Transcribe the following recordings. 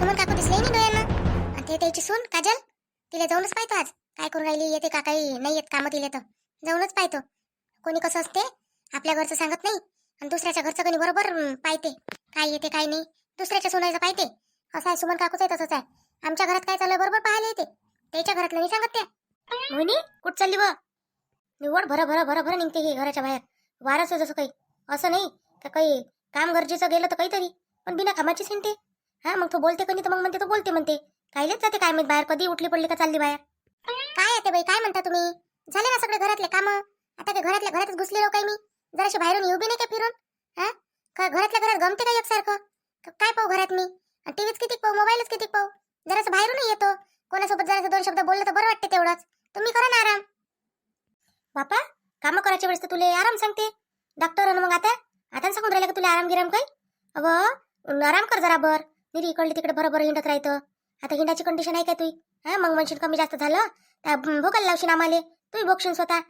समोर काकू दिसले नाही डोळ्यांना? आणि ते त्याची सून काजल? तिला जाऊनच पाहतो आज. काय करून राहिली येते का काही? नाही येत कामं तिला तर. जाऊनच पाहतो. कोणी कसं असते? आपल्या घरचं सांगत नाही. आणि दुसऱ्याच्या घरचं कोणी बरोबर पाहते. काय येते काय नाही. दुसऱ्याच्या सोनायचं पाहते. असं आहे सुमन काकूच आहे तसंच आहे. आमच्या घरात काय चालू आहे बरोबर पाहायला येते. त्याच्या घरातलं नाही सांगत त्या. मोहिनी कुठं चालली व निवड भर भर भर भर निघते की घराच्या बाहेर. वारस जसं काही. असं नाही का काही काम गरजेचं गेलं तर काहीतरी. पण बिना कामाची सेंटे हा मग तो बोलते कधी तर मग म्हणते तो बोलते म्हणते. काहीलेच जाते काय माहीत बाहेर? कधी उठली पडली का चालली बाहेर? काय येते बाई? काय म्हणता तुम्ही? झाले ना सगळे घरातले काम? आता काय घरातल्या घरातच घुसले काय मी? जराशी बाहेरून येऊ बी नाही का फिरून? हा? का घरातल्या घरात गमते का एकसारखं? काय पाहू घरात मी? टीव्हीच किती पाहू मोबाईलच किती पाहू? जरासं बाहेरून येतो. कोणासोबत जरासं दोन शब्द बोललं तर बरं वाटते तेवढंच. तुम्ही करा ना आराम. बापा कामं करायच्या वेळेस तर तुले आराम सांगते. डॉक्टर मग आता? आता सांगून राहिलं का तुला आराम गिराम काही? अगं आराम कर जरा बर निरी इकडली तिकडे बरोबर हिंडत राहतं. आता हिंडाची कंडिशन आहे का तुई? हा मग म्हणशील कमी जास्त झालं? त्या भोकायला लावशील आम्हाला. तूही भोगशील स्वतः.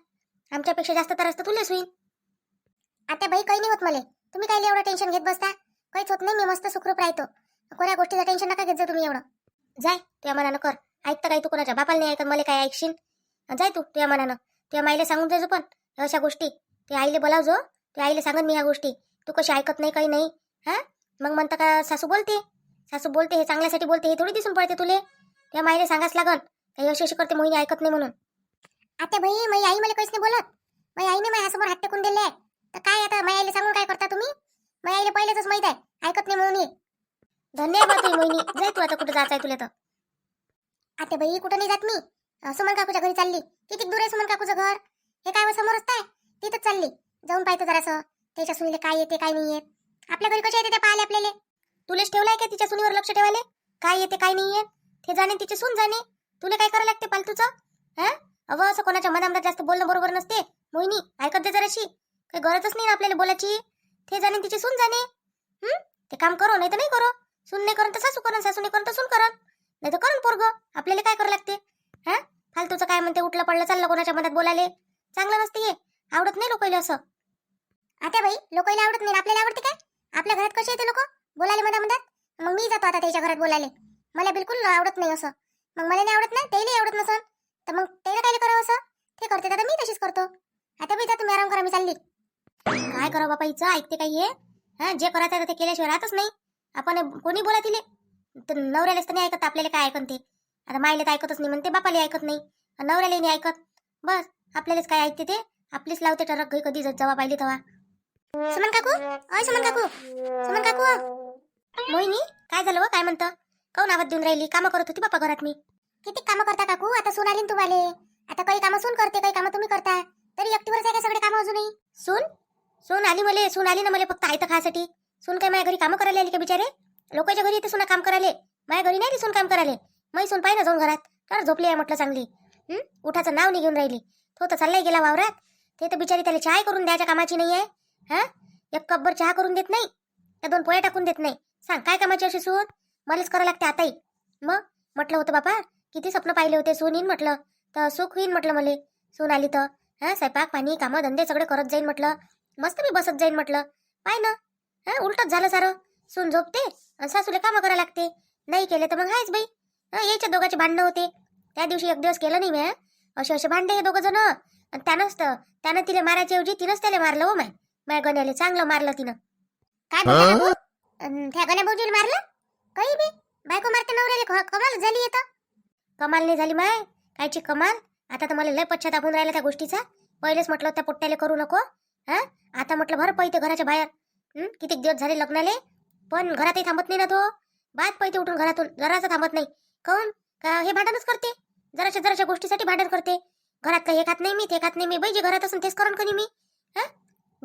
आमच्यापेक्षा जास्त तर असतं तुलेच होईल आता बाई काही नाही होत मला. तुम्ही काय एवढं टेन्शन घेत बसता? काहीच होत नाही मी मस्त सुखरूप राहतो. कोणा गोष्टीचं टेन्शन नका घेत जा तुम्ही एवढं. जाय तुझ्या मनानं कर. ऐकतं काय तू कोणाच्या बापाला नाही ऐकत मला काय ऐकशील? जाय तू तुझ्या मनानं. तुझ्या माईला सांगून जायचो पण अशा गोष्टी. ते आईले बोलावजो. ते आईले सांगत मी ह्या गोष्टी. तू कशी ऐकत नाही काही नाही. हा? मग म्हणता का सासू बोलते? सासू बोलते हे चांगल्यासाठी बोलते हे थोडी दिसून पडते तुले? त्या माईला सांगाच लागन काही अशी अशी करते मोहिनी ऐकत नाही म्हणून. आता भाई माझी आई मला काहीच नाही बोलत. माझी आईने माझ्यासमोर हात टेकून दिले. आहे तर काय आता माझ्या आईला सांगून काय करता तुम्ही? माझ्या आईला पहिलेच माहीत आहे ऐकत नाही म्हणून. धन्यवाद तुझी मोहिनी. जाय तू आता कुठे जायचं आहे तुला तर. आता बाई कुठं नाही जात मी? अं, सुमन काकूच्या घरी चालली. किती दूर आहे सुमन काकूचं घर? हे काय व समोरच आहे? तिथंच चालली. जाऊन पाहतो जरासं. त्याच्या सुनीले काय येते काय नाही येत आपल्या घरी कशा येते त्या पाहिले आपल्याला? तुलेच ठेवलाय का तिच्या सुनीवर लक्ष ठेवायला? काय येते काय नाही येत ते जाणे तिचे सून जाणे. तुला काय करायला लागते फालतूचं हा? अव असं कोणाच्या मनामध्ये जास्त बोलणं बरोबर नसते. मोहिनी ऐकत दे जराशी. काही गरजच नाही ना आपल्याला बोलायची. ते जाणे तिचे सून जाणे. हम्म ते काम करो नाही तर नाही करो. सून नाही करून तर सासू करण सासू नाही करून तर सून करण नाही तर करण पोरग. आपल्याला काय करावं लागते? हा? फालतूचं काय म्हणते उठलं पडलं चाललं कोणाच्या मनात बोलायले? चांगलं नसते हे. आवडत नाही लोकांना असं. आता बाई लोकांना आवडत नाही. आपल्याला आवडते काय? आपल्या घरात कसे येते लोक? बोलायला मधा म्हणतात मग मी जातो आता त्याच्या घरात बोलायले. मला बिलकुल आवडत नाही असं. मग मला नाही आवडत नाही त्याला आवडत नसन. तर मग त्याला काय करावं असं? ते करते तर मी तशीच करतो. आता मी जा तुम्ही आराम करा मी चालली. काय करावं बापा हिचं ऐकते काही हे? हा जे करायचं आहे ते केल्याशिवाय राहतच नाही. आपण कोणी बोला तिले? तर नवऱ्यालाच तर नाही ऐकत आपल्याला काय ऐकन ते? आता मायला तर ऐकतच नाही म्हणते बापाला ऐकत नाही. नवऱ्याला नाही ऐकत. बस आपल्यालाच काय ऐकते ते? आपलीच लावते टरक घरी कधी जवा पाहिली तेव्हा. सुमन काकू? अय सुमन काकू. सुमन काकू? मोहिनी काय झालं व काय म्हणतं? काऊन आवाज देऊन राहिली? कामं करत होती बापा घरात मी. किती कामं करता काकू? आता सून आली तुम्हाला. आता काही कामं सून करते काही कामं तुम्ही करता. तरी एकटीवरच आहे का सगळे कामं अजूनही? सून? सून आली मले सून आली ना मला फक्त आयतं खायसाठी. सून काय माझ्या घरी कामं करायला आली का बिचारे? लोकांच्या घरी येते सुना काम करायले. माझ्या घरी नाही सून काम करायले. मग सून पाहिजे जाऊन घरात. तर झोपली आहे म्हटलं चांगली. उठाचं नाव नाही घेऊन राहिली. तो तर चाललाय गेला वावरात. ते तर बिचारी त्याला चहा करून द्यायच्या कामाची नाही आहे. हा? एक कपभर चहा करून देत नाही. त्या दोन पोळ्या टाकून देत नाही. सांग काय कामाची अशी सून? मलाच करावं लागते आताही मग म्हटलं होतं बापा किती स्वप्न पाहिले होते सून येईन म्हटलं. तर सुख होईन म्हटलं मला. सून आली तर. हा स्वयंपाक पाणी कामं धंदे सगळे करत जाईन म्हटलं. मस्त मी बसत जाईन म्हटलं. पाय ना. हा उलटच झालं सारं. सून झोपते आणि सासूला कामं करायला लागते. नाही केले तर मग हायच बाई. हा यायच्या दोघांचे भांडणं होते. त्या दिवशी एक दिवस केलं नाही मी. असे असे भांडे हे दोघं जण. आणि त्यानंच तर त्यानं तिला मारायच्या ऐवजी तिनंच त्याला मारलं हो माय. माझ्या गण्याला चांगलं मारलं तिनं. काय त्या गण्या भाऊजीला मारलं? काही बी? बायको मारते नवऱ्याला कमाल झाली येतं कमाल नाही झाली माय. कायची कमाल? आता तर मला लय पश्चात होऊन राहिला त्या गोष्टीचा. पहिलेच म्हटलं त्या पोट्ट्याला करू नको. हा? आता म्हटलं भर पैते घराच्या बाहेर. कितीक दिवस झाले लग्नाले? पण घरातही थांबत नाही ना तो. बाद पैते उठून घरातून जरासा थांबत नाही. काऊन? का हे भांडणच करते? जराशा जराशा गोष्टीसाठी भांडण करते. घरात काही हे खात नाही मी ते खात नाही मी. बाई जे घरात असून तेच करून कधी मी. हा?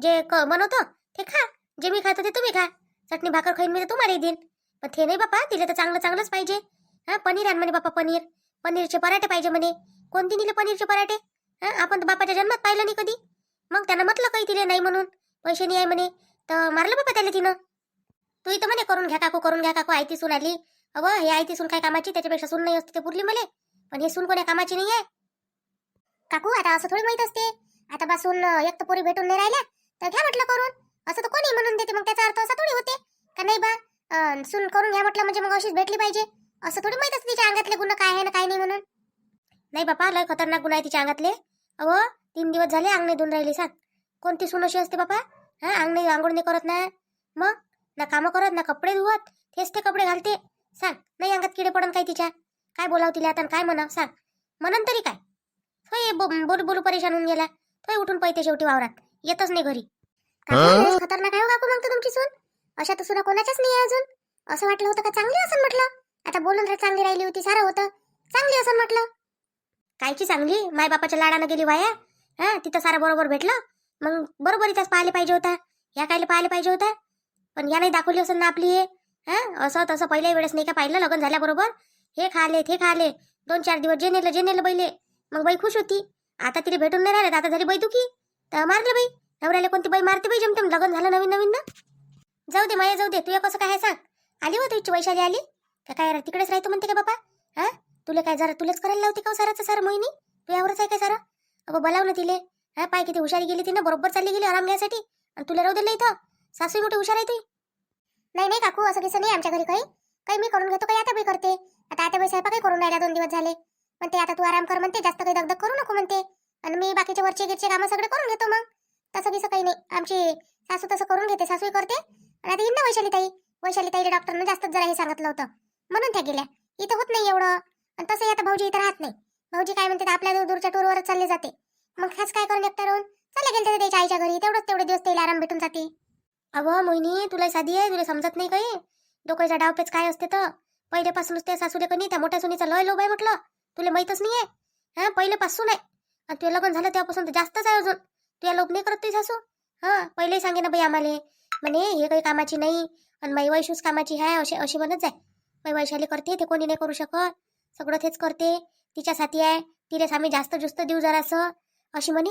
जे क बनवतो ते खा. जे मी खातो ते तुम्ही खा. चटणी भाकर खाईन मी तर तुम्हाला देईन. पण ते नाही बापा तिला तर चांगलं चांगलंच पाहिजे. हा पनीर आण म्हणे बापा पनीर. पनीरचे पराठे पाहिजे म्हणे. कोणती दिले पनीरचे पराठे? हा आपण तर बापाच्या जन्मात पाहिलं नाही कधी. मग त्यानं म्हटलं काही तिले नाही म्हणून. पैसे नाही आहे म्हणे. तर मारलं बापा त्याला तिनं. तू इथं म्हणे करून घ्या काकू करून घ्या काकू आयती सून आली. अव हे आयती सून काय कामाची? त्याच्यापेक्षा सून नाही असते ते पुरली मले. पण हे सून कोण्या कामाची नाही आहे काकू आता असं थोडी माहीत असते. आता बसून एक तर पोरी भेटून नाही राहिल्या. तर घ्या म्हटलं करून. असं तर कोणी म्हणून देते मग त्याचा अर्थ असा थोडी होते. का नाही बा सुन सून करून घ्या म्हटलं म्हणजे मग अशीच भेटली पाहिजे. असं थोडी माहीत असते तिच्या अंगातले गुन्हा काय आहे ना काय नाही म्हणून. नाही बापा लय खतरनाक गुन्हा आहे तिच्या अंगातले. अहो तीन दिवस झाले अंग नाही धुवून राहिली सांग कोणती सून अशी असते बापा? हा अंग नाही आंघोळ नाही करत ना. मग? ना कामं करत ना कपडे धुवत तेच ते कपडे घालते. सांग नाही अंगात किडे पडन काय तिच्या? काय बोलाव तिला आता आणि काय म्हणाव? सांग. म्हणन तरी काय? होय बो- बोलू बोलू परेशान होऊन गेला. तोय उठून पैते शेवटी वावरात. येतच नाही घरी. काकू, खतरनाक आहे हो काकू मग तर तुमची सून. अशा तर सुना कोणाच्याच नाही आहे अजून. असं वाटलं होतं का चांगली असं म्हटलं. आता बोलून राह चांगली राहिली होती सारं होतं. चांगली असं म्हटलं. कायची चांगली माय बापाच्या लाडानं गेली वाया? हा तिथं सारं बरोबर भेटलं? मग बरोबर इथंच पाहिले पाहिजे होता. या कायले पाहिले पाहिजे होता? पण या नाही दाखवली असेल ना आपली हे? हा असं तसं पहिल्या वेळेस नाही का पाहिलं लग्न झाल्याबरोबर? हे खाले ते खाले. दोन चार दिवस जे नेलं जे नेलं बैले. मग बाई खुश होती. आता तिला भेटून नाही राहिलं आता झाली बाई दुखी तर मारलं बाई. नवऱ्याला कोणती बाई मारते बाई? जमतेम लग्न झालं नवीन नवीन ना? जाऊ दे माया जाऊ दे. तुया कसं काय आहे सांग? आली हो तुझी वैशाली आली? का काय रे, तिकडेच राहतो म्हणते का बाबा हा? तुला काय जरा तुलाच करायला लावते का हो साराचं सारं मोहिनी? तू यावरच आहे काय सारं? अगं बोलाव ना तिले. हा पाय किती हुशारी गेली तिनं बरोबर चालली गेली आराम घ्यायसाठी. आणि तुला राहू दिलं इथं? सासू मोठी हुशार आहे ती. नाही नाही काकू असं कसं नाही आमच्या घरी काही. काही मी करून घेतो काही आता मी करते. आता आता बाई स्वयंपाकही करून राहिला दोन दिवस झाले. म्हणते आता तू आराम कर म्हणते जास्त काही दगदग करू नको म्हणते. आणि मी बाकीचे वरचे गिरचे कामं सगळे करून घेतो मग. तसं बिसं काही नाही. आमची सासू तसं करून घेते सासूही करते. आणि आता येईन ना वैशाली ताई वैशाली ताईला डॉक्टरनं जास्तच जरा हे सांगितलं होतं. म्हणून त्या गेल्या. इथं होत नाही एवढं. आणि तसंही आता भाऊजी इथं राहत नाही. भाऊजी काय म्हणते आपल्या दूर दूरच्या टूरवरच चालले जाते. मग खास काय करून एकटा राहून? चालले गेले त्याच्या आईच्या घरी. तेवढंच तेवढे दिवस त्याला आराम भेटून जाते. अगं मोहिनी तुला साधी आहे तुला समजत नाही काही? डोक्याचा डावपेच काय असते तर? पहिल्यापासूनच त्या सासूले कनी त्या मोठ्या सुनीचा लय लोभ आहे म्हटलं. तुला माहीतच नाही आहे हा पहिल्यापासून आहे. आणि तुला लग्न झालं तेव्हापासून तर जास्तच आहे अजून. तुला लोक नाही करत तुझी सासू? हा पहिले सांगे ना बाई आम्हाला. म्हणे हे काही कामाची नाही आणि माई वैशूच कामाची आहे अशी अशी म्हणत आहे माई वैशाली करते ते कोणी नाही करू शकत. सगळं तेच करते. तिच्या साथी आहे. तिला आम्ही जास्त जुस्त देऊ जरासं. अशी म्हणे.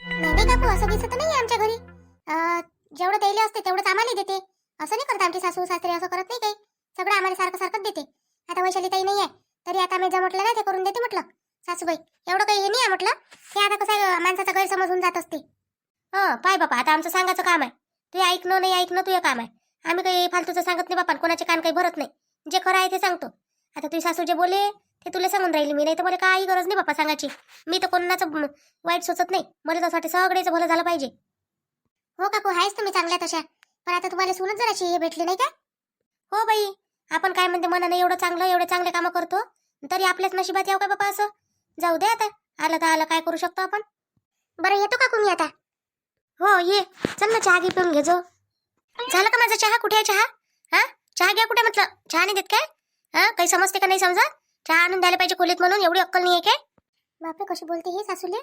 नाही काकू असं दिसत नाही आमच्या घरी. अं, जेवढं द्यायला असते तेवढंच आम्हाला देते. असं नाही करत आमचे सासू सासरे असं करत नाही काही. सगळं आम्हाला सारखं सारखंच देते. आता वैशाली ताई नाही आहे तरी आता मी जे म्हटलं ना ते करून देते म्हटलं. सासूबाई एवढं काही हे नाही आहे म्हटलं? ते आता कसं आहे, माणसाचा गैरसमज होऊन जात असते. हं पाय बापा आता आमचं सांगायचं काम आहे. तू ऐकणं नाही ऐकणं तुझं काम आहे. आम्ही काही फालतूचं सांगत नाही बापा कोणाचे कान काही भरत नाही. जे खरं आहे ते सांगतो. आता तुझी सासू जे बोले ते तुला सांगून राहिली मी नाही तर मला काही गरज नाही बापा सांगायची. मी तर कोणाचं म, वाईट सोचत नाही. मला त्यासाठी सगळेचं भलं झालं पाहिजे. हो काकू आहेच तुम्ही चांगल्या तशा. पण आता तुम्हाला सूनच जराशी हे भेटली नाही का? हो बाई आपण काय म्हणते मनाने एवढं चांगलं एवढे चांगले कामं करतो तरी आपल्याच नशिबात यावं का बाबा असं? जाऊ दे आता. आलं तर आलं काय करू शकतो आपण? बरं येतो काकू मी आता? हो ये. चल ना चहा घे पिऊन घे जो. झालं का माझा चहा? कुठे आहे चहा? हा? चहा घ्या कुठे म्हटलं? चहा नाही देत काय? हा? काही समजते का नाही समजा चहा आणून द्यायला पाहिजे खोलीत म्हणून एवढी अक्कल नाही आहे काय? बापरे कशी बोलते हे सासूले?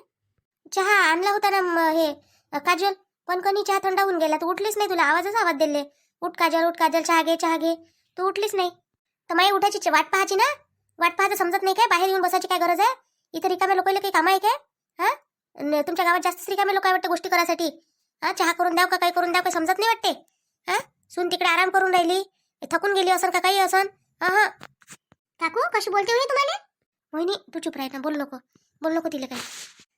चहा आणला होता ना म, हे अ, काजल. पण कणी चहा थंड होऊन गेला. तू उठलीच नाही तुला आवाजच आवाज दिले. उठ काजल उठ काजल चहा घे चहा घे. तू उठलीच नाही. तर माई उठायची वाट पाहायची ना? वाट पाहता समजत नाही काय? बाहेर येऊन बसायची काय गरज आहे? इथं रिकाम्या लोकांना काही काम आहे काय हा? तुमच्या गावात जास्त रिकामे लोक आहे वाटतं गोष्टी करायसाठी. हा चहा करून द्याव का काही करून द्याव काही समजत नाही वाटते? हा? सून तिकडे आराम करून राहिली. थकून गेली असन का काही असन? हा हा. काकू कशी बोलते होई तुम्हाला? मोहिनी तू चुप राह ना बोलू नको. बोलू नको तिला काही.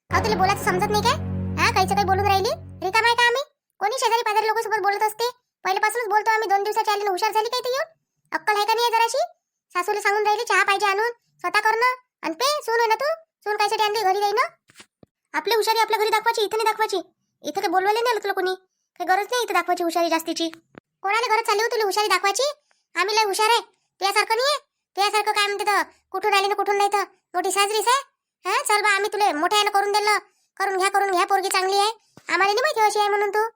अहो तुला बोलायचं समजत नाही काय? हा काहीचं काही बोलून राहिली? रिकाम आहे का आम्ही? कोणी शेजारी पाजारी लोक सोबत बोलत असते? पहिल्यापासूनच बोलतो आम्ही दोन दिवसाच्या आली हुशार झाली काही ते येऊन? अक्कल आहे का नाही जराशी? सासूला सांगून राहिली चहा पाहिजे आणून स्वतः करणं आणि ते सून आहे ना तू? सून कायसाठी आणली घरी जाई ना आपली हुशारी आपल्या घरी दाखवायची इथं नाही दाखवायची. इथं काही बोलवायला नाही आलं तुला कोणी? काही गरज नाही इथं दाखवायची हुशारी जास्तीची. कोणाला गरज चालली हो तुला हुशारी दाखवायची? आम्ही लय हुशार आहे. तुझ्यासारखं नाही आहे तुझ्यासारखं काय म्हणते तर कुठून आली ना कुठून नाही तर? मोठी साजरीस आहे. हा? चल बा आम्ही तुला मोठ्यानं करून दिलं. करून घ्या करून घ्या पोरगी चांगली आहे. आम्हाला नाही माहिती अशी आहे म्हणून तू.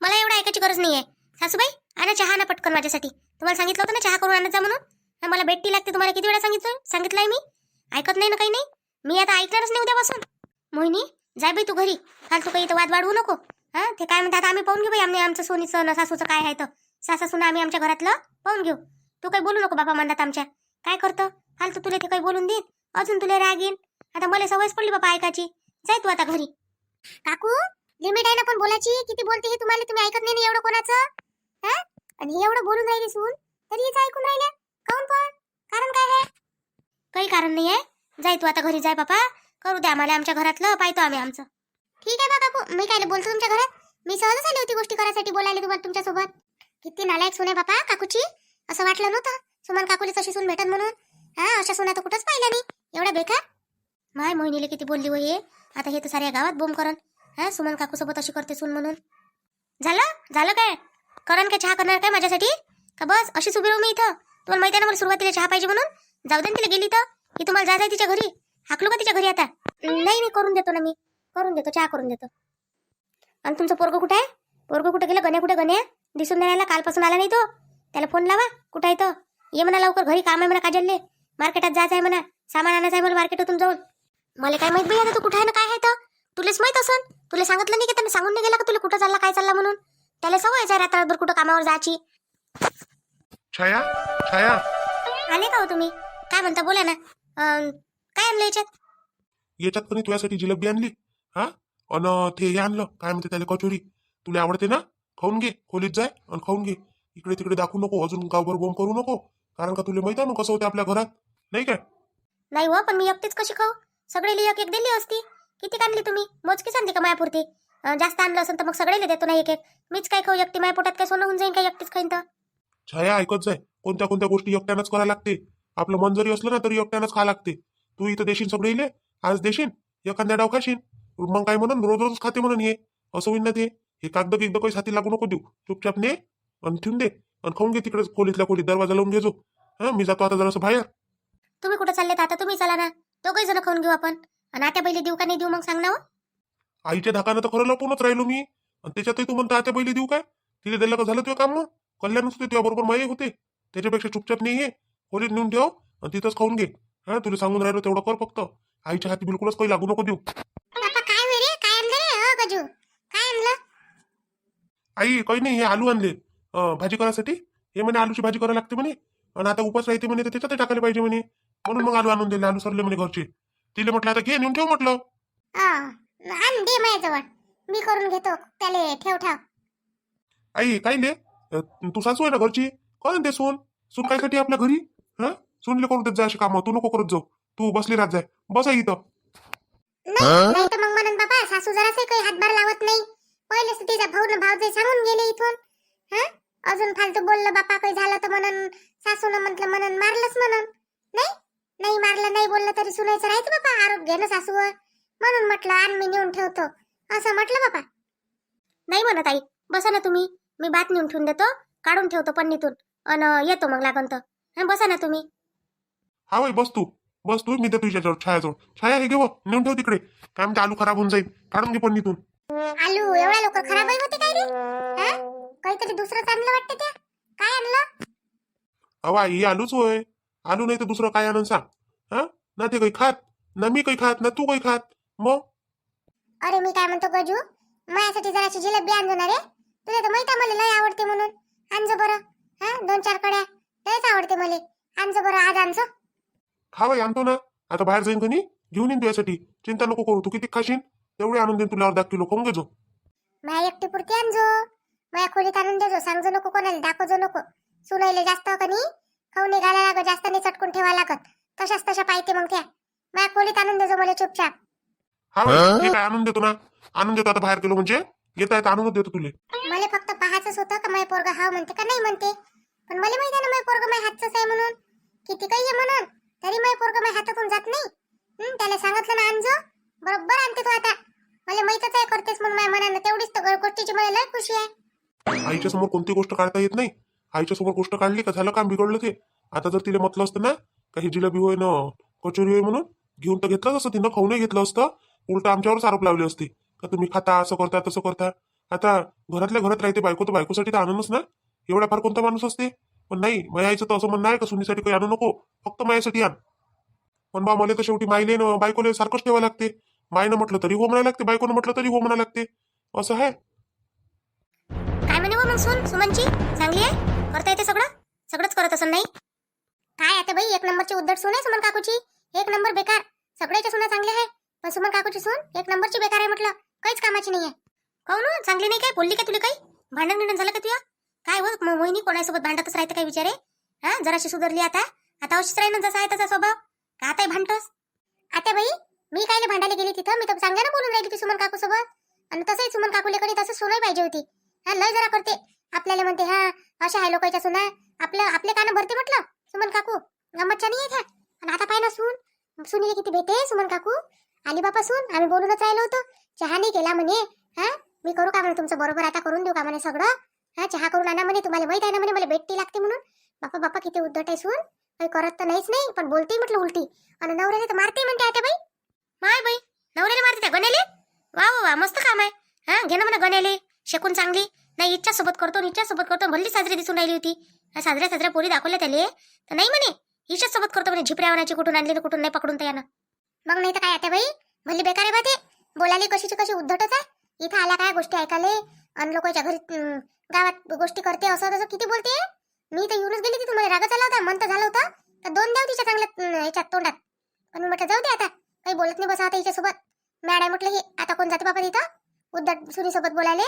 मला एवढं ऐकायची गरज नाही आहे सासूबाई आणा चहा ना पटकन माझ्यासाठी. तुम्हाला सांगितलं होतं ना चहा करून आणत जा म्हणून? मला भेटती लागते तुम्हाला किती वेळा सांगितलं? सांगितलंय मी? ऐकत नाही ना काही नाही? मी आता ऐकणारच नाही उद्यापासून मोहिनी जाय बाई तू घरी. फालतू काही इथं वाद वाढवू नको. हा ते काय म्हणतात आम्ही पाहून घेऊ बाई आम्ही आमचं सोनीचं न सासूचं काय आहे तर सासा सुना आम्ही आमच्या घरातलं पाहून घेऊ. तू काही बोलू नको बाबा म्हणतात आमच्या. काय करतं? फालतू तुला ते काही बोलून देईन. अजून तुला राग येईन. आता मला सवयच पडली बाबा ऐकायची. जाय तू आता घरी. काकू लिमिट आहे ना पण बोलायची? किती बोलते हे तुम्हाला? तुम्ही ऐकत नाही ना एवढं कोणाचं? हा? आणि हे एवढं बोलून राहिली सून तरी हेच ऐकून राहिल्या. काऊन पण कारण काय आहे? काही कारण नाही आहे जाय तू आता घरी जाय बाबा करू द्या आम्हाला आमच्या घरातलं पाहतो आम्ही आमचं. ठीक आहे बा काकू मी काय बोलतो तुमच्या घरात? मी सहजच आली होती गोष्टी करायसाठी बोलायला तुम्हाला तुमच्यासोबत. किती नालायक सुने बापा काकूची. असं वाटलं नव्हतं. सुमन काकूली तशी सून भेटत म्हणून. हा अशा सुना तर कुठंच पाहिल्या नाही. एवढ्या बेकार. माय मोहिनीले किती बोलली हो हे आता हे तर साऱ्या गावात बोंब करन हा सुमन काकू सोबत अशी करते सून म्हणून. झालं? झालं काय? करन काय चहा करणार काय माझ्यासाठी? का बस अशीच उभी राहू मी इथं? तुम्हाला माहिती आहे ना मला सुरुवातीला चहा पाहिजे म्हणून? जाऊ दे ना तिला गेली तर? की तुम्हाला जायचं आहे तिच्या घरी? हाकलू का तिच्या घरी आता? नाही नाही करून देतो ना मी. करून देतो चहा करून देतो. आणि तुमचं पोरगं कुठं आहे? पोरगं कुठं गेलं? गण्या कुठे? गण्या? दिसून नाही राहिला? कालपासून आला नाही तो? त्याला फोन लावा. कुठं आहे तो? ये म्हणा लवकर घरी काम आहे म्हणा काजलले. मार्केटात जायचं आहे म्हणा. सामान आणायचं आहे मला मार्केटातून जाऊन. मला काय माहीत बाई आता तू कुठं आहे ना काय आहे तर? तुलाच माहीत असन. तुला सांगितलं नाही का त्यांना सांगून नाही गेला का तुला कुठं चालला काय चालला म्हणून? त्याला सवय आहे रात्रभर कुठं कामावर जायची. छाया? छाया? आले का हो तुम्ही? काय म्हणता? बोला ना. अं, काय आणलं याच्यात? याच्यात पण तुझ्यासाठी जिलेबी आणली? हा? अन ते हे आणलं. काय म्हणते त्याला? कचोरी. तुला आवडते ना? खाऊन घे. खोलीत जाय आणि खाऊन घे. इकडे तिकडे दाखवू नको. अजून गावभर बोंब करू नको. कारण का तुला माहिती आहे ना कसं होते आपल्या घरात? नाही काय? नाही हो पण मी एकटीच कशी खाऊ? सगळेली एक एक दिली असती. किती आणली तुम्ही? मोजकीच आणली का मायापुरती? अं, जास्त आणलं असेल तर मग सगळेले देतो ना एक एक. मीच काय खाऊ? एकटी माया पोटात काय सोनं होऊन जाईन काय एकटीच खाईन तर? छाया ऐकत जाय. कोणत्या कोणत्या गोष्टी एकट्यानंच करायला लागते. आपलं मन जरी असलं ना तरी एकट्यानंच खा लागते. तू इथं देशील सगळे इले? आज देशील? एखाद्या डाव खाशील मग काय म्हणून? रोज रोज खाते म्हणून ये असं होईन ना ते? हे कागद गिगद काही हाती लागू नको देऊ. चुपचाप ने आणि ठेवून दे. आणि खाऊन घे तिकडे खोलीतल्या खोलीत. दरवाजा लावून घेजो हा? मी जातो आता जरासं बाहेर. तुम्ही कुठं चालले आता तुम्ही चला ना. दोघही जण खाऊन घेऊ आपण. आणि आता पहिले देऊ का नाही देऊ? मग सांग ना हो. आईच्या धाकानं तर खरं लपूनच राहिलो मी. आणि त्याच्यातही तू म्हणता आता पहिले देऊ काय? तिथे दिलं का? झालं तुझं काम मग? कल्याणच होते तुझ्या बरोबर माये होते. त्याच्यापेक्षा चुपचाप नाही ये खोलीत नेऊन ठेव आणि तिथंच खाऊन घे. हा तुला सांगून राहिलो तेवढं कर फक्त. आईच्या हाती बिलकुलच काही लागू नको देऊ. काय होय रे? काय आणलं रे? हो गजू. काय आणलं? आई काही नाही हे आलू आणले. अं, भाजी करायसाठी. हे म्हणे आलूची भाजी करायला लागते म्हणे. आणि आता उपास राहते म्हणे तर त्याच्यात टाकायला पाहिजे म्हणे. म्हणून मग आलू आणून दिले आलू सरले म्हणे घरचे. तिला म्हटलं आता घे नेऊन ठेव म्हटलं. आण दे माझ्याजवळ मी करून घेतो. त्याले ठेव ठेव. आई काय ले तू सासू आहे ना घरची. कर सोन? सून काय साठी आपल्या घरी? हा? सूनले करून देत जा अशी कामं. तू नको करत जाऊ. तू बसली राहत जाय बस इथं. नाही नाही तर मग म्हणून बाबा सासू जरासे काही हातभार लावत नाही. पहिलेच तिचा भाऊ न भाऊजे सांगून गेले इथून. हा? अजून फालतू बोललं बापा काही झालं तर म्हणून. सासून म्हटलं म्हणून मारलंच म्हणून. नाही नाही मारलं नाही बोललं तरी सुनायचं राहायचं बापा आरोप घे ना सासूवर. म्हणून म्हटलं आण मी नेऊन ठेवतो. असं म्हटलं बापा. नाही म्हणत आई बसा ना तुम्ही. मी बात नेऊन ठेवून देतो काढून ठेवतो पन्नीतून. अन येतो मग लागन तर हं, बसा ना तुम्ही. हा बाई बस तू. बस तू मी देतो तुझ्याजवळ छायाजवळ. छाया हे घेऊ नेऊन ठेव तिकडे. काय म्हणते आलू खराब होऊन जाईल. काढून घे पन्नीतून. आलू एवढ्या लवकर खराब होते काय रे? हा? काहीतरी दुसरं आणलं वाटतं त्या? काय आणलं? आई हे आलूच होय. आलू नाही तर दुसरं काय आणून सांग. हा? ना ते काही खात ना मी काही खात ना तू काही खात. मग? अरे मी काय म्हणतो गजू? माझ्यासाठी जराशी जिलेबी आणजो ना रे. तुला तर माहिती आहे मला लय आवडते म्हणून. आणजो बरं. हा? दोन चार कड्या. लयच आवडते मला. आणजो बरं आज आणजो. खा बाई आणतो ना. आता बाहेर जाईन कनी घेऊन येईन तुझ्यासाठी. चिंता नको करू. तू किती खाशील तेवढे आणून देईन तुला अर्धा किलो. खाऊन घेजो माझ्या एकटी पुरती आणजो. माझ्या खोलीत आणून देजो सांगजो नको कोणाला दाखवजो नको. सुनायले जास्त कनी खाऊन निघायला लागत जास्त नाही चटकून ठेवा लागत. तशाच तशा पाहिजे मग त्या. माझ्या खोलीत आणून देजो मला चुपचाप. हा बाई ठीक आहे आणून देतो ना? आणून देतो आता बाहेर गेलो म्हणजे? येता येता आणूनच देतो तुले. मला फक्त पाहायचंच होतं का माझ्या पोरगा हाव म्हणते का नाही म्हणते. पण मला माहिती आहे ना माझ्या पोरगा माझ्या हातचंच आहे म्हणून. किती काही आहे म्हणून. तरी माझ्या पोरगा माझ्या हातातून जात नाही. हं, त्याला सांगितलं ना आणजो बरोबर आणते तो आता. मला माहितच आहे करतेस म्हणून माझ्या मनानं. तेवढीच तर गोष्टीची मला लय खुशी आहे. आईच्या समोर कोणती गोष्ट काढता येत नाही. आईच्या समोर गोष्ट काढली का झालं काम बिघडलं ते. आता जर तिला म्हटलं असतं ना का ही जिलेबी होय ना कचोरी होय म्हणून घेऊन तर घेतलंच असतं तिनं खाऊनही घेतलं असतं. उलट आमच्यावरच आरोप लावले असते. का तुम्ही खाता असं करता तसं करता? आता घरातल्या घरात राहते बायको तर बायकोसाठी तर आणूनच ना? एवढा फार कोणता माणूस असते? पण नाही माझ्या आईचं तर असं म्हणणं आहे का सुनीसाठी काही आणू नको? फक्त माझ्यासाठी आण. पण बा मला तर शेवटी माईले न बायकोले सारखंच ठेवावं लागते. मायनं म्हटलं तरी हो म्हणायला लागते बायकोनं म्हटलं तरी हो म्हणा लागते. असं आहे. काय म्हणे हो मग सुन सुमनची? चांगली आहे? करता येते सगळं? सगळंच करत असं नाही? काय आता बाई एक नंबरची उद्धट सून आहे सुमन काकूची? एक नंबर बेकार. सगळ्याच्या सुना चांगल्या आहे. पण सुमन काकूची सून? एक नंबरची बेकार आहे म्हटलं. काहीच कामाची नाहीये. काहून हो? चांगली नाही काय? बोलली का तुला काही? भांडण गिंडण झालं का तुया काय हो? मग मोहिनी कोणासोबत भांडतच राहते काय विचारे? हा? जराशी सुधारली आता. आता अशीच राहिलं जसा आहे तसा स्वभाव. का आता भांडतोस? आता बाई मी काय भांडायला गेली तिथं? मी तर चांगल्यानं बोलून राहिली ती सुमन काकू सोबत आणि तसंही सुमन काकूले तसं सोनाही पाहिजे होती. हा लय जरा करते. आपल्याला म्हणते हा अशा आहे लोकांच्या सुना. आपलं आपले कानं भरते म्हटलं सुमन काकू. गमतच्या नाही येत आणि आता पाहिजे ना सून. सुनीले किती भेटे सुमन काकू. आली बापा सून. आम्ही बोलूनच राहिलो होतो. चहा नाही केला म्हणे हा? मी करू का म्हणे तुमचं बरोबर आता करून देऊ का म्हणे सगळं? हा चहा करून आणा म्हणे तुम्हाला माहीत आहे ना म्हणे मला भेटती लागते म्हणून. बापा बापा किती उद्धट आहे सून काही करत तर नाहीच नाही पण बोलते म्हटलं उलटी. आणि नवऱ्याने तर मारते म्हणते आता बाई. माय बाई नवऱ्याने मारते त्या गण्याले? वा वा वा मस्त काम आहे. हा घे ना म्हणा गण्याले शेकून चांगली. नाही इच्छा सोबत करतो इच्छा सोबत करतो भल्ली साजरी दिसून राहिली होती. साजऱ्या साजऱ्या पोरी दाखवल्या त्याले. तर नाही म्हणे इच्छा सोबत करतो म्हणे झिपऱ्यावराची कुठून आणली कुठून नाही पकडून त्यानं मग नाही तर काय आता बाई? भल्ली बेकार आहे बा ते. बोलायले कशीची कशी उद्धटच आहे? इथं आला काय गोष्टी ऐकाले अन लोकांच्या घरी गावात गोष्टी करते असं तसं किती बोलते? मी तर येऊनच गेली ती तुम्हाला रागच आला होता मन तर झालं होतं. तर दोन द्याव तिच्या चांगल्या ह्याच्यात तोंडात. पण मी म्हटलं जाऊ दे आता काही बोलत नाही बसा आता हिच्यासोबत. मॅड आहे म्हटलं हे आता कोण जाते बाबा तिथं? उद्धट सुनीसोबत बोलायले.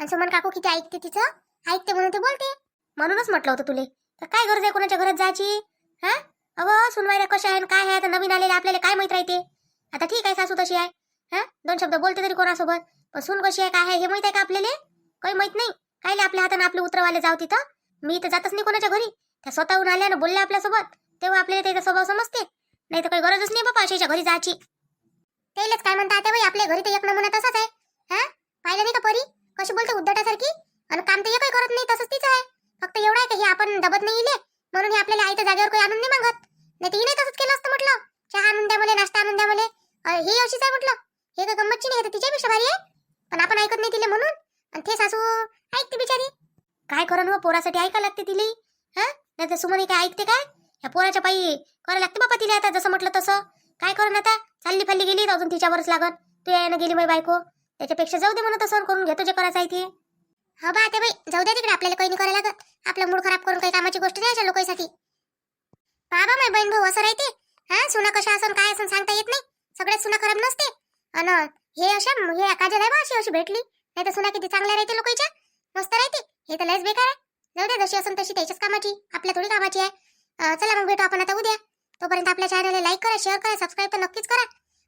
आणि सुमन काकू किती ऐकते तिचं? ऐकते म्हणून ते बोलते. म्हणूनच म्हटलं होतं तुले. तर काय गरज आहे कोणाच्या घरात जायची? हा? अव सुनवायला कशा आहे आणि काय आहे आता नवीन आलेले आपल्याला काय माहीत राहते? आता ठीक आहे सासू तशी आहे. हा? दोन शब्द बोलते तरी कोणासोबत? पण सून कशी आहे काय आहे हे माहीत आहे का आपल्याला? काही माहीत नाही. कायले आपल्या हाताने आपले उतरवाले जाऊ तिथं? मी तर जातच नाही कोणाच्या घरी. त्या स्वतःहून आल्या ना बोलल्या आपल्यासोबत. तेव्हा आपल्याला त्याचा स्वभाव समजते. नाही तर काही गरजच नाही बाबा अशाच्या घरी जायची. तेलच काय म्हणता आता बाई आपल्या घरी तर एक नमुना तसाच आहे. हा? पाहिलं नाही का परी? कशी बोलते उद्धटासारखी? आणि काम तर एकही करत नाही तसंच तिचं आहे. फक्त एवढं आहे का हे आपण दबत नाही इले? म्हणून हे आपल्याला आईच्या जागेवर काही आणून नाही मागत. नाही तर हिने तसंच केलं असतं म्हटलं. चहा आणून द्या मला नाश्ता आणून द्या मला. ही अशीच आहे म्हटलं. हे का गंमतची नाही तर तिच्यापेक्षा भारी आहे. पण आपण ऐकत नाही तिले म्हणून. आणि ते सासू ऐकते बिचारी. काय करण हो पोरासाठी ऐका लागते तिले. हा? नाही तर सुमने काय ऐकते काय? ह्या पोराच्या पायी करायला लागते बापा तिला आता जसं म्हटलं तसं. काय करून आता? चालली फाल्ली गेली तर अजून तिच्यावरच लागत तू यायनं गेली बाई बायको. त्याच्यापेक्षा जाऊ दे म्हणत असं करून घेतो जे करायचं आहे ते. हा बा ते बाई जाऊ दे तिकडे. आपल्याला काही नाही करायला लागत. आपला मूड खराब करून काही कामाची गोष्ट नाही अशा लोकांसाठी. बाबा माय बहीण भाऊ असं राहते. हा? सुना कशा असून काय असून सांगता येत नाही. सगळ्यात सुना खराब नसते. अन हे अशा हे काजल आहे बा अशी अशी भेटली. नाही तर सुना किती चांगल्या राहते लोकांच्या मस्त राहते. हे तर लयच बेकार आहे. जाऊ दे जशी असून तशी त्याच्याच कामाची आपल्या थोडी कामाची आहे. चला मग भेटू आपण आता उद्या. तोपर्यंत आपल्या चॅनलला लाईक करा शेअर करा सबस्क्राईब तर नक्कीच करा.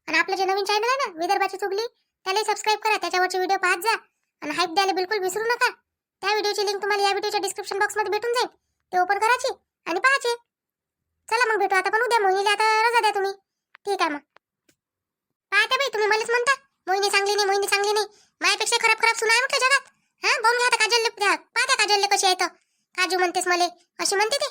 आणि आपलं जे नवीन चॅनल आहे ना विदर्भाची चुगली त्यालाही सबस्क्राईब करा. त्याच्यावरचे व्हिडिओ पाहत जा. आणि हाईप द्यायला बिलकुल विसरू नका. त्या व्हिडिओची लिंक तुम्हाला या व्हिडिओच्या डिस्क्रिप्शन बॉक्समध्ये भेटून जाईल. ते ओपन करायची आणि पाहायचे. चला मग भेटू आता पण उद्या. मोहिनीला आता रजा द्या तुम्ही. ठीक आहे मग. पाहते बाई तुम्ही मलाच म्हणता. मोहिनी चांगली नाही मोहिनी चांगली नाही. माझ्यापेक्षा खराब खराब सुना आहे म्हटलं जगात. हा बॉम्ब घ्या काजल काजलले काजल काजलले कशी आहे काजू म्हणतेस मले अशी म्हणते ते.